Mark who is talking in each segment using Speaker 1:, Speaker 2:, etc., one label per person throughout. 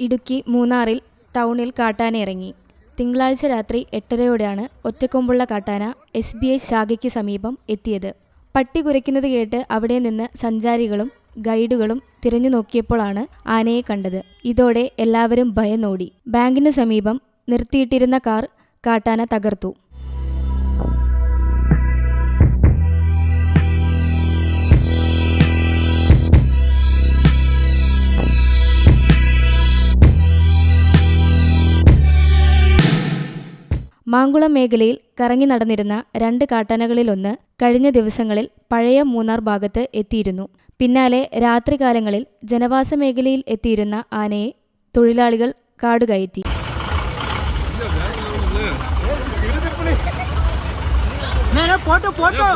Speaker 1: ഇടുക്കി മൂന്നാറിൽ ടൗണിൽ കാട്ടാന ഇറങ്ങി തിങ്കളാഴ്ച രാത്രി എട്ടരയോടെയാണ് ഒറ്റക്കൊമ്പുള്ള കാട്ടാന എസ് ബി ഐ ശാഖയ്ക്ക് സമീപം എത്തിയത്. പട്ടി കുരയ്ക്കുന്നത് കേട്ട് അവിടെ നിന്ന് സഞ്ചാരികളും ഗൈഡുകളും തിരഞ്ഞു നോക്കിയപ്പോഴാണ് ആനയെ കണ്ടത്. ഇതോടെ എല്ലാവരും ഭയന്നോടി. ബാങ്കിന് സമീപം നിർത്തിയിട്ടിരുന്ന കാർ കാട്ടാന തകർത്തു. മാങ്കുളം മേഖലയിൽ കറങ്ങി നടന്നിരുന്ന രണ്ട് കാട്ടാനകളിലൊന്ന് കഴിഞ്ഞ ദിവസങ്ങളിൽ പഴയ മൂന്നാർ ഭാഗത്ത് എത്തിയിരുന്നു. പിന്നാലെ രാത്രികാലങ്ങളിൽ ജനവാസ മേഖലയിൽ എത്തിയിരുന്ന ആനയെ തൊഴിലാളികൾ കാടുകയറ്റി.
Speaker 2: പോട്ടോ പോട്ടോ.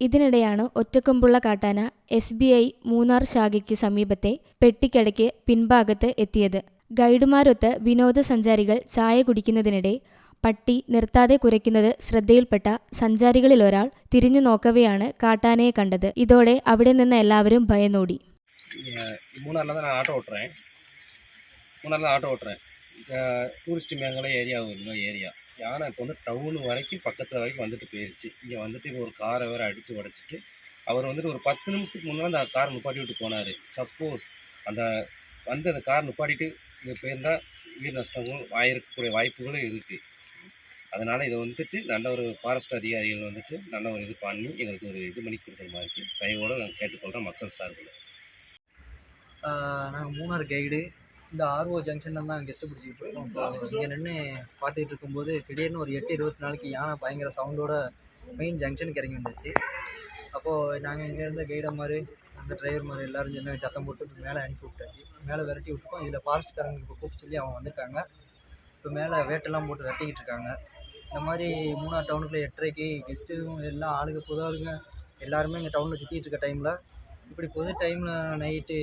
Speaker 1: ഇതിനിടെയാണ് ഒറ്റക്കൊമ്പുള്ള കാട്ടാന എസ് ബി ഐ മൂന്നാർ ശാഖയ്ക്ക് സമീപത്തെ പെട്ടിക്കടയ്ക്ക് പിൻഭാഗത്ത് എത്തിയത്. ഗൈഡുമാരൊത്ത് വിനോദസഞ്ചാരികൾ ചായ കുടിക്കുന്നതിനിടെ പട്ടി നിർത്താതെ കുരയ്ക്കുന്നത് ശ്രദ്ധയിൽപ്പെട്ട സഞ്ചാരികളിൽ ഒരാൾ തിരിഞ്ഞു നോക്കവെയാണ് കാട്ടാനയെ കണ്ടത്. ഇതോടെ അവിടെ നിന്ന് എല്ലാവരും ഭയന്നോടി.
Speaker 3: ഓട്ടറേ. ടൂറിസ്റ്റ് മേഖല ഏരിയ ഏരിയ. யானை இப்போ வந்து டவுன் வரைக்கும் பக்கத்தில் வரைக்கும் வந்துட்டு போயிடுச்சு இங்கே வந்துட்டு இப்போ ஒரு காரை வேறு அடித்து உடச்சிட்டு அவர் வந்துட்டு ஒரு பத்து நிமிஷத்துக்கு முன்னால் அந்த கார் நிப்பாட்டி விட்டு போனார். சப்போஸ் அந்த வந்து அந்த கார் நிப்பாட்டிட்டு இங்கே போயிருந்தால் உயிர் நஷ்டங்கள் ஆயிருக்கக்கூடிய வாய்ப்புகளும் இருக்குது அதனால் இதை வந்துட்டு நல்ல ஒரு ஃபாரஸ்ட் அதிகாரிகள் வந்துட்டு நல்ல ஒரு இது பண்ணி எங்களுக்கு ஒரு இது பண்ணி கொடுக்குற மாதிரி இருக்குது தயவோடு நாங்கள் கேட்டுக்கொள்கிறோம் மக்கள் சார்பில்.
Speaker 2: நாங்கள் மூணார் கைடு இந்த ஆர்ஓ ஜங்ஷனில் தான் கெஸ்ட்டு பிடிச்சிக்கிட்டு இருக்கோம். இப்போ இங்கே நின்று பார்த்துட்டு இருக்கும்போது திடீர்னு ஒரு எட்டு இருபத்தி நாளைக்கு யானை பயங்கர சவுண்டோட மெயின் ஜங்ஷனுக்கு இறங்கி வந்துச்சு அப்போது நாங்கள் இங்கேருந்து கைடை மாதிரி அந்த டிரைவர் மாதிரி எல்லோரும் சேர்ந்து சத்தம் போட்டு மேலே அனுப்பி விட்டாச்சு. மேலே விரட்டி விட்டுருக்கோம். இதில் ஃபாரஸ்ட்காரங்க இப்போ கூப்பிட்டு சொல்லி அவங்க வந்திருக்காங்க. இப்போ மேலே வேட்டெல்லாம் போட்டு விரட்டிக்கிட்டு இருக்காங்க. இந்த மாதிரி மூணார் டவுனுக்குள்ளே எட்டரைக்கு கெஸ்ட்டும் எல்லாம் ஆளுங்க புது ஆளுங்க எல்லாருமே இங்கே டவுனில் சுற்றிட்டு இருக்க டைமில் இப்படி பொது டைமில் நைட்டு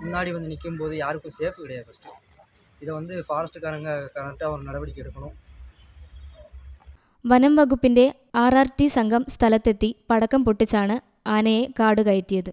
Speaker 2: முன்னாடி வந்து நிற்கும் போது யாருக்கும் சேஃப் கிடையாது ஃபஸ்ட்டு இதை வந்து ஃபாரஸ்ட்டுக்காரங்க கரெக்டாக ஒரு நடவடிக்கை எடுக்கணும்
Speaker 1: വനം വകുപ്പിന്റെ ആർ ആർ ടി സംഘം സ്ഥലത്തെത്തി പടക്കം പൊട്ടിച്ചാണ് ആനയെ കാടുകയറ്റിയത്